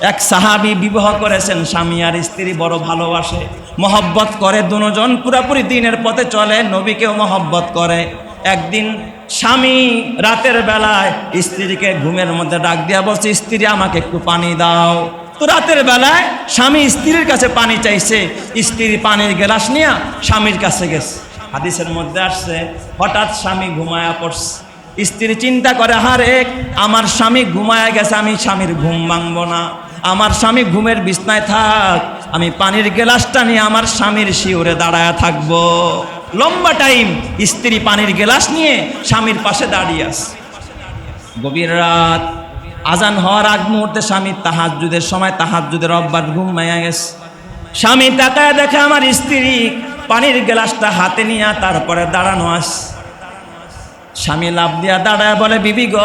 এক সাহাবি বিবাহ করেছেন, স্বামী আর স্ত্রী বড় ভালোবাসে, মহব্বত করে দুজন পুরাপুরি দিনের পথে চলে, নবীকেও মহব্বত করে। একদিন স্বামী রাতের বেলায় স্ত্রীকে ঘুমের মধ্যে ডাক দিয়া বলছে, স্ত্রী, আমাকে একটু পানি দাও। তো রাতের বেলায় স্বামী স্ত্রীর কাছে পানি চাইছে। স্ত্রী পানির গ্লাস নিয়ে স্বামীর কাছে গেছে। হাদিসের মধ্যে আসছে, হঠাৎ স্বামী ঘুমায়া পড়ছে। স্ত্রী চিন্তা করে, হারে, আমার স্বামী ঘুমায়া গেছে, আমি স্বামীর ঘুম ভাঙবো না। আমার স্বামী ঘুমের বিছনায় থাক, আমি পানির গেলাসটা নিয়ে আমার স্বামীর শিওরে দাঁড়ায় থাকব। লম্বা টাইম স্ত্রী পানির গেলাস নিয়ে স্বামীর পাশে দাঁড়িয়ে আছে। গভীর রাত, আজান হওয়ার আগ মুহূর্তে স্বামী তাহাজুদের সময় তাহাজুদের অব্বাদ ঘুম মায়া গেছে। স্বামী তাকায় দেখে আমার স্ত্রী পানির গ্লাসটা হাতে নিয়ে তারপরে দাঁড়ানো আস স্বামী লাভ দিয়া দাঁড়ায় বলে, বিবি গ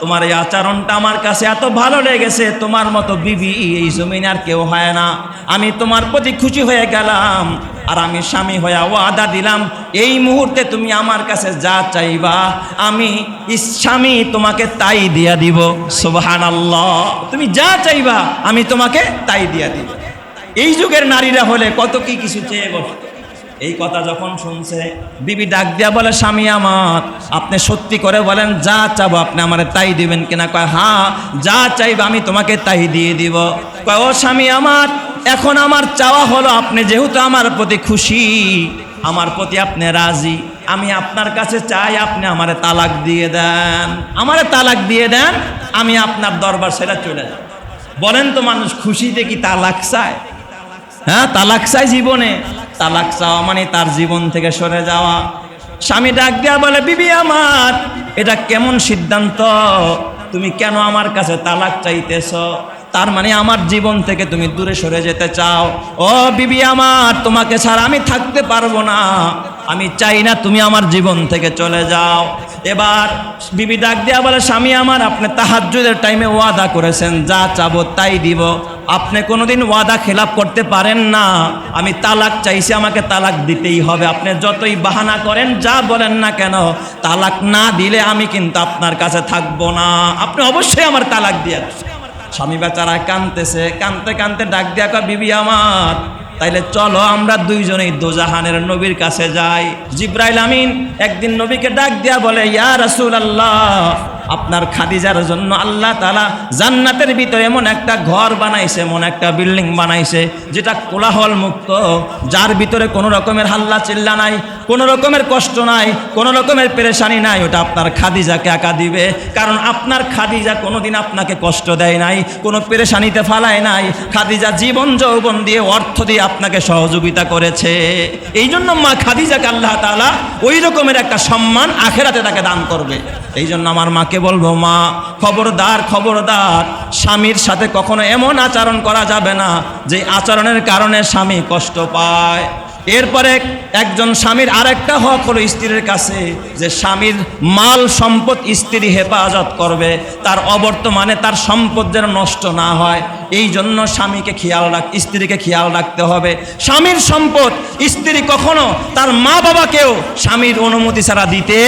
তোমার এই আচরণটা আমার কাছে এত ভালো লেগেছে, তোমার মতো বিবি এই জমিন আর কেউ হয় না। আমি তোমার প্রতি খুশি হয়ে গেলাম, আর আমি স্বামী হয়ে ওয়াদা দিলাম, এই মুহূর্তে তুমি আমার কাছে যা চাইবা, আমি স্বামী তোমাকে তাই দিয়া দিব। সুবহান তুমি যা চাইবা, আমি তোমাকে তাই দিয়া দিব। এই যুগের নারীরা হলে কত কি কিছু চেয়ে বসত? এই কথা যখন শুনছে, বিবি ডাক দিয়া বলে, স্বামী আমার, আপনি সত্যি করে বলেন, যা চাবো আপনি আমার তাই দিবেন কিনা? কয় হ্যাঁ যা চাইবে আমি তোমাকে তাই দিয়ে দিব। কয়, ও স্বামী আমার, এখন আমার চাওয়া হলো আপনি যেহেতু আমার প্রতি খুশি, আমার প্রতি আপনি রাজি, আমি আপনার কাছে চাই আপনি আমারে তালাক দিয়ে দেন। আমারে তালাক দিয়ে দেন, আমি আপনার দরবার সেটা চলে যাব। বলেন তো মানুষ, খুশিতে কি তালাক চায়? হ্যাঁ তালাক চাই জীবনে। তালাক চাওয়া মানে তার জীবন থেকে সরে যাওয়া। স্বামী ডাক দেয়া বলে, বিবি আমার, এটা কেমন সিদ্ধান্ত? তুমি কেন আমার কাছে তালাক চাইতেছ? তার মানে আমার জীবন থেকে তুমি দূরে সরে যেতে চাও। ও বিবি আমার, তোমাকে ছাড়া আমি থাকতে পারব না। আমি চাই না তুমি আমার জীবন থেকে চলে যাও। এবার বিবি ডাক দেয়া বলে, স্বামী আমার, আপনি তাহাজ্জুদের টাইমে ওয়াদা করেছেন, যা চাবো তাই দিব। আপনি কোনোদিন ওয়াদা খেলাপ করতে পারেন না। আমি তালাক চাইছি, আমাকে তালাক দিতেই হবে। আপনি যতই বাহানা করেন, যা বলেন না কেন, তালাক না দিলে আমি কিন্তু আপনার কাছে থাকব না। আপনি অবশ্যই আমার তালাক দিয়ে। স্বামী বেচারা কানতেছে কানতে কানতে ডাক দিয়া কয়, বিবি আমার, তাইলে চলো আমরা দুইজনেই দোজাহানের নবীর কাছে যাই। জিব্রাইল আমিন একদিন নবীকে ডাক দিয়া বলে, ইয়া রাসূল আল্লাহ আপনার খাদিজার জন্য আল্লাহ তালা জান্নাতের ভিতরে এমন একটা ঘর বানাইছে, এমন একটা বিল্ডিং বানাইছে, যেটা কোলাহল মুক্ত যার ভিতরে কোনো রকমের হাল্লা চিল্লা নাই, কোনো রকমের কষ্ট নাই, কোনো রকমের পেরেশানি নাই, ওটা আপনার খাদিজাকে একা দিবে। কারণ আপনার খাদিজা কোনোদিন আপনাকে কষ্ট দেয় নাই, কোনো পেরেশানিতে ফালায় নাই, খাদিজা জীবন যৌবন দিয়ে অর্থ দিয়ে আপনাকে সহযোগিতা করেছে। এই জন্য মা খাদিজাকে আল্লাহ তালা ওই রকমের একটা সম্মান আখেরাতে তাকে দান করবে। এই জন্য আমার মাকে বলব মা, খবরদার খবরদার, স্বামীর সাথে কখনো এমন আচরণ করা যাবে না যে আচরণের কারণে স্বামী কষ্ট পায়। এরপরে একজন স্বামীর আরেকটা হক হলো স্ত্রীর কাছে যে স্বামীর মাল সম্পদ স্ত্রী হেফাজত করবে, তার অবর্তমানে তার সম্পদ যেন নষ্ট না হয়। এই জন্য স্বামীকে খেয়াল রাখ, স্ত্রীকে খেয়াল রাখতে হবে। স্বামীর সম্পদ স্ত্রী কখনো তার মা বাবাকেও স্বামীর অনুমতি ছাড়া দিতে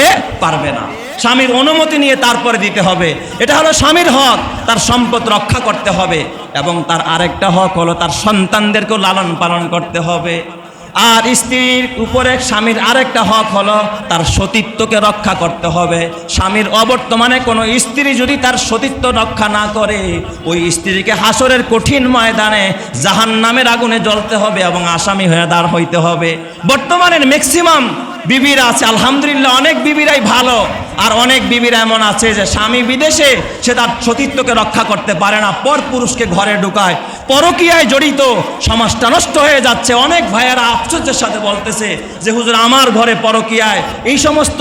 পারবে না। স্বামীর অনুমতি নিয়ে তারপরে দিতে হবে। এটা হলো স্বামীর হক, তার সম্পদ রক্ষা করতে হবে এবং তার আরেকটা হক হলো তার সন্তানদেরকেও লালন পালন করতে হবে। আর স্ত্রীর উপরে স্বামীর আরেকটা হক হলো তার সতীত্বকে রক্ষা করতে হবে। স্বামীর অবর্তমানে কোনো স্ত্রী যদি তার সতীত্ব রক্ষা না করে, ওই স্ত্রীকে হাসরের কঠিন ময়দানে জাহান নামের আগুনে জ্বলতে হবে এবং আসামি হয়ে দাঁড় হইতে হবে। বর্তমানের ম্যাক্সিমাম বিবিরা আছে, আলহামদুলিল্লাহ অনেক বিবিরাই ভালো। আর অনেক বিবিরা এমন আছে যে স্বামী বিদেশে সে তার সতীত্বকে রক্ষা করতে পারে না, পর পুরুষকে ঘরে ঢুকায়। পরকীয়ায় জড়িত, সমাজটা নষ্ট হয়ে যাচ্ছে। অনেক ভাইয়েরা আশ্চর্যের সাথে বলতেছে যে, হুজুর, আমার ঘরে পরকীয়ায় এই সমস্ত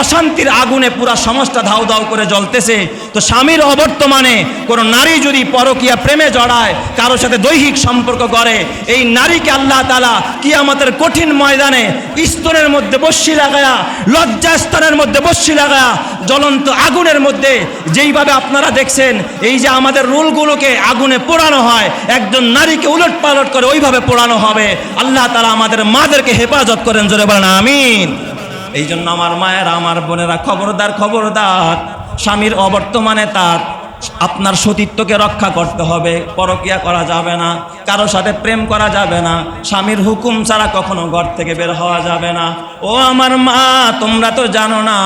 অশান্তির আগুনে পুরা সমাজটা ধাউ ধাউ করে জ্বলতেছে। তো স্বামীর অবর্তমানে কোনো নারী যদি পরকীয়া প্রেমে জড়ায়, কারোর সাথে দৈহিক সম্পর্ক করে এই নারীকে আল্লাহ তালা কি আমাদের কঠিন ময়দানে স্তনের মধ্যে বসি লাগায়া লজ্জা স্তনের মধ্যে বসি লাগায়া জ্বলন্ত আগুনের মধ্যে, যেইভাবে আপনারা দেখছেন, এই যে আমাদের রুলগুলোকে আগুনে পোড়ানো হয়, একজন নারীকে উলট পালট করে ওইভাবে পোড়ানো হবে। আল্লাহ তারা আমাদের মাদেরকে হেফাজত করেন, জোরে বলেন, আমিন। এই জন্য আমার মায়েরা, আমার বোনেরা খবরদার খবরদার। স্বামীর অবর্তমানে তার আপনার সতীত্বকে রক্ষা করতে হবে, পরকিয়া করা যাবে না, কারও সাথে প্রেম করা যাবে না, স্বামীর হুকুম ছাড়া কখনো ঘর থেকে বের হওয়া যাবে না। ও আমার মা, তোমরা তো জানো না,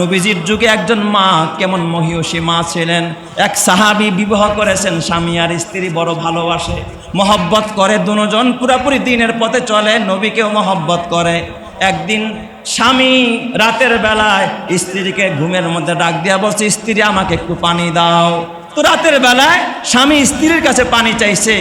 নবীজির যুগে একজন মা কেমন মহিষী মা ছিলেন। এক সাহাবি বিবাহ করেছেন, স্বামী আর স্ত্রী বড় ভালোবাসে, মহব্বত করে, দুজন পুরাপুরি দিনের পথে চলে, নবীকেও মহব্বত করে। একদিন স্বামী রাতের বেলায় স্ত্রীকে ঘুমের মধ্যে ডাক দিয়া বলছে, স্ত্রী, আমাকে একটু পানি দাও। তো রাতের বেলায় স্বামী স্ত্রীর কাছে পানি চাইছে।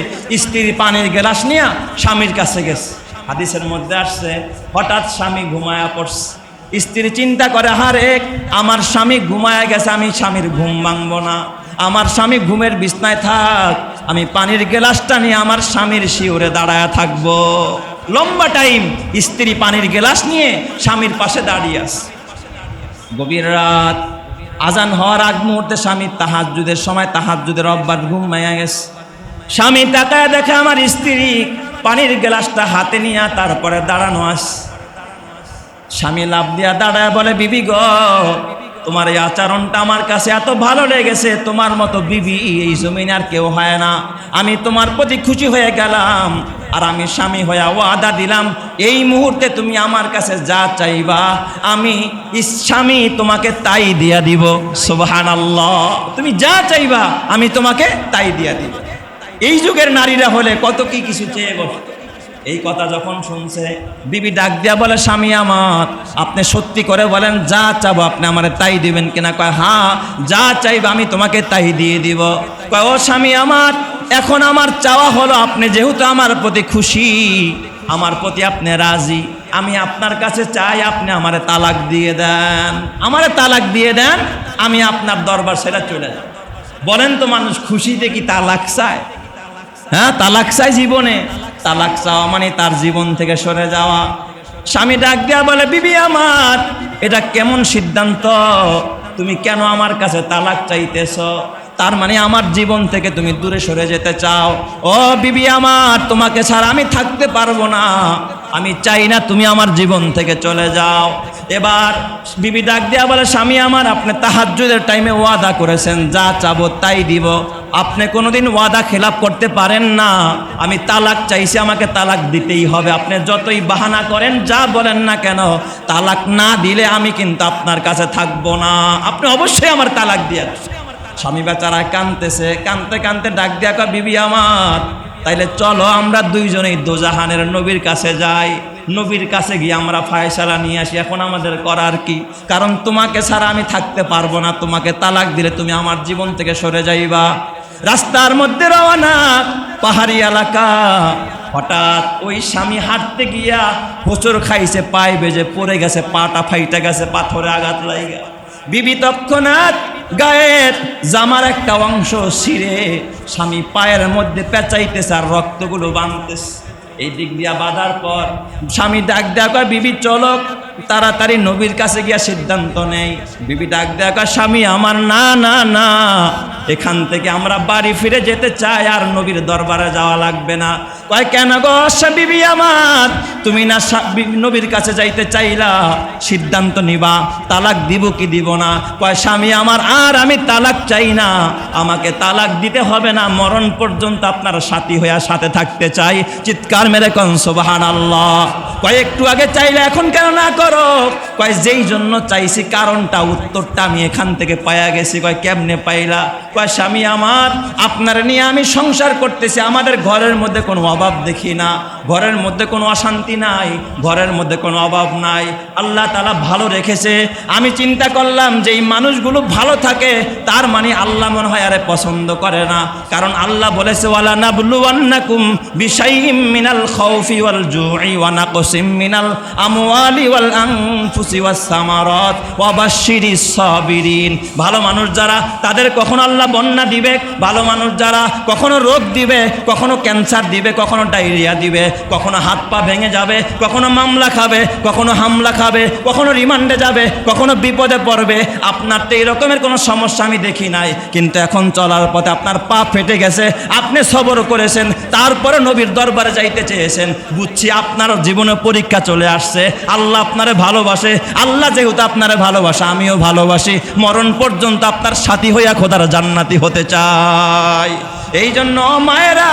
স্ত্রী পানির গ্লাস নিয়ে স্বামীর কাছে গেছে। হাদিসের মধ্যে আসছে, হঠাৎ স্বামী ঘুমায়া পড়ছে। স্ত্রী চিন্তা করে হারে আমার স্বামী ঘুমায়া গেছে, আমি স্বামীর ঘুম ভাঙবো না। আমার স্বামী ঘুমের বিছনায় থাক, আমি পানির গ্লাসটা নিয়ে আমার স্বামীর শিওরে দাঁড়ায় থাকব। লম্বা টাইম স্ত্রী পানির গ্লাস নিয়ে স্বামীর পাশে দাঁড়িয়ে আছে। গভীর রাত, আজান হওয়ার আগ মুহূর্তে স্বামী তাহাজুদের সময় তাহাজুদের অব্বাদ ঘুম মাইয়া গেছে। স্বামী তাকায় দেখে আমার স্ত্রী পানির গ্লাসটা হাতে নিয়ে তারপরে দাঁড়ানো আস স্বামী লাভ দিয়া দাঁড়ায় বলে, বিবি গ, তোমার এই আচরণটা আমার কাছে এত ভালো লেগেছে, তোমার মতো বিবি এই জমিন আর কেউ হয় না। আমি তোমার প্রতি খুশি হয়ে গেলাম। আর আমি স্বামী হয়ে ওয়াদা দিলাম, এই মুহূর্তে তুমি আমার কাছে যা চাইবা, আমি স্বামী তোমাকে তাই দিয়া দিব। সোবাহান আল্লাহ তুমি যা চাইবা, আমি তোমাকে তাই দিয়া দিব। এই যুগের নারীরা হলে কত কি কিছু চেয়ে বসত এই কথা যখন শুনছে, বিবি ডাক দিয়া বলে, স্বামী আমার, আপনি সত্যি করে বলেন, যা চাবো আপনি আমারে তাই দিবেন কিনা? কয় হ্যাঁ যা চাইবে আমি তোমাকে তাই দিয়ে দিব। কয়, ও স্বামী আমার এখন আমার চাওয়া হলো আপনি যেহেতু আমার প্রতি খুশি, আমার প্রতি আপনি রাজি, আমি আপনার কাছে চাই আপনি আমারে তালাক দিয়ে দেন। আমারে তালাক দিয়ে দেন, আমি আপনার দরবার সেটা চলে যাব। বলেন তো মানুষ খুশিতে কি তালাক চায়? হ্যাঁ তালাক চাই জীবনে। তালাক চাওয়া মানে তার জীবন থেকে সরে যাওয়া। স্বামী ডাক দেয়া বলে, বিবি আমার, এটা কেমন সিদ্ধান্ত? তুমি কেন আমার কাছে তালাক চাইতেছ? তার মানে আমার জীবন থেকে তুমি দূরে সরে যেতে চাও। ও বিবি আমার, তোমাকে ছাড়া আমি থাকতে পারব না। আমি চাই না তুমি আমার জীবন থেকে চলে যাও। এবার বিবি ডাক দেয়া বলে, স্বামী আমার, আপনি তাহাজ্জুদের টাইমে ওয়াদা করেছেন, যা চাবো তাই দিব। আপনি কোনোদিন ওয়াদা খেলাপ করতে পারেন না। আমি তালাক চাইছি, আমাকে তালাক দিতেই হবে। আপনি যতই বাহানা করেন, যা বলেন না কেন, তালাক না দিলে আমি কিন্তু আপনার কাছে থাকব না। আপনি অবশ্যই আমার তালাক দিয়ে। স্বামী বেচারা কানতেছে, কানতে কানতে ডাক দিয়া বিবি আমার, তাইলে চলো আমরা দুইজনেই দোজাহানের নবীর কাছে যাই। নবীর কাছে গিয়ে আমরা ফায়সালা নিয়ে আসি। এখন আমাদের করার কি? কারণ তোমাকে ছাড়া আমি থাকতে পারব না। তোমাকে তালাক দিলে তুমি আমার জীবন থেকে সরে যাইবা। রাস্তার মধ্যে রওনা, পাহাড়ি এলাকা। হঠাৎ ওই স্বামী হাঁটতে গিয়া হোচর খাইছে, পায়ে বেজে পড়ে গেছে, পাটা ফাইটা গেছে, পাথরে আঘাত লাগা। বিবি তৎক্ষণাৎ গায়ের জামার একটা অংশ ছিঁড়ে স্বামী পায়ের মধ্যে পেঁচাইতেছে আর রক্তগুলো বাঁধতেছে। এই দিক দিয়া বাঁধার পর স্বামী ডাক দেওয়া বিবি চলক তাড়াতাড়ি নবীর কাছে গিয়া সিদ্ধান্ত নেয়। বিবি ডাক দেওয়া স্বামী, আমার না না না। এখান থেকে আমরা বাড়ি ফিরে যেতে চাই, আর নবীর দরবারে যাওয়া লাগবে না। কয়, কেন গো বিবি আমার? তুমি না নবীর কাছে যাইতে চাইলা? সিদ্ধান্ত নিবা, তালাক দিব কি দিব না? কয়, স্বামী আমার, আর আমি তালাক চাই না। আমাকে তালাক দিতে হবে না, মরণ পর্যন্ত আপনার সাথী হইয়া সাথে থাকতে চাই। চিৎকার মেরে কন আল্লাহ কয়, একটু আগে চাইলে এখন কেন না করো? কয়, যেই জন্য চাইছি কারণটা, উত্তরটা আমি এখান থেকে পাইয়া গেছি। কয়, কেমনে পাইলা? কয়, স্বামী আমার, আপনার নিয়ে আমি সংসার করতেছি। আমাদের ঘরের মধ্যে কোনো অভাব দেখি না। ঘরের মধ্যে কোনো অশান্তি নাই। ঘরের মধ্যে কোনো অভাব নাই। আল্লাহ তালা ভালো রেখেছে। আমি চিন্তা করলাম যে এই মানুষগুলো ভালো থাকে, তার মানে আল্লাহ মনে হয় আরে পছন্দ করে না। কারণ আল্লাহ বলেছে, ওয়ালা নাবলুওয়ান্নাকুম বিশাইইম মিনাল খাউফি ওয়াল জুই ওয়া নাকসিম মিনাল আমওয়ালি ওয়াল আনফুসি ওয়াস সামারাত ওয়া বাশশিরিস সাবিরিন। ভালো মানুষ যারা, তাদের কখন আল্লাহ বন্যা দিবে, ভালো মানুষ যারা কখনো রোগ দিবে, কখনো ক্যান্সার দিবে, কখনো ডায়রিয়া দিবে, কখনো হাত পা ভেঙে যাবে, কখনো মামলা খাবে, কখনো হামলা খাবে, কখনো রিমান্ডে যাবে, কখনো বিপদে পড়বে আপনার তো এই রকমের কোনো সমস্যা আমি দেখি নাই। কিন্তু এখন চলার পথে আপনার পা ফেটে গেছে, আপনি সবর করেছেন, তারপরে নবীর দরবারে যাইতে চেয়েছেন। বুঝছি আপনার জীবনে পরীক্ষা চলে আসছে, আল্লাহ আপনারে ভালোবাসে, আল্লাহ যেহেতু আপনারে ভালোবাসে, আমিও ভালোবাসি, মরণ পর্যন্ত আপনার সাথী হইয়া খোদার জান্নাতি হতে চাই। এই জন্য মায়েরা,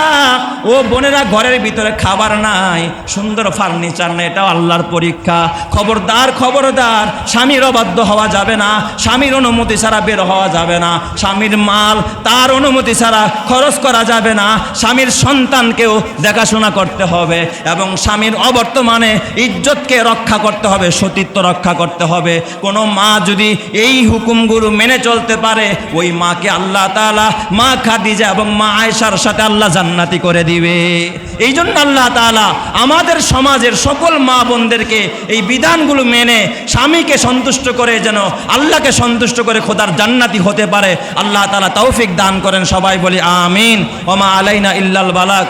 ও বোনেরা, ঘরের ভিতরে খাবার নাই, সুন্দর ফার্নিচার নেই, এটাও আল্লাহর পরীক্ষা। খবরদার খবরদার, স্বামীর অবাধ্য হওয়া যাবে না, স্বামীর অনুমতি ছাড়া বের হওয়া যাবে না, স্বামীর মাল, তার অনুমতি ছাড়া খরচ করা যাবে না, স্বামীর সন্তানকেও দেখাশোনা করতে হবে এবং স্বামীর অবর্তমানে ইজ্জতকে রক্ষা করতে হবে, সতীত্ব রক্ষা করতে হবে। কোনো মা যদি এই হুকুমগুলো মেনে চলতে পারে, ওই মাকে আল্লাহ তাআলা মা খাদিজা এবং মা আয়েশার সাথে আল্লাহ জান্নাতি করে দিবে। এই জন্য আল্লাহ তালা আমাদের সমাজের সকল মা বোনদেরকে এই বিধানগুলো মেনে স্বামীকে সন্তুষ্ট করে যেন আল্লাহকে সন্তুষ্ট করে খোদার জান্নাতি হতে পারে। আল্লাহ তালা তৌফিক দান করেন সবাই বলি আমিন। ওমা আলাইনা ইল্লাল বালাক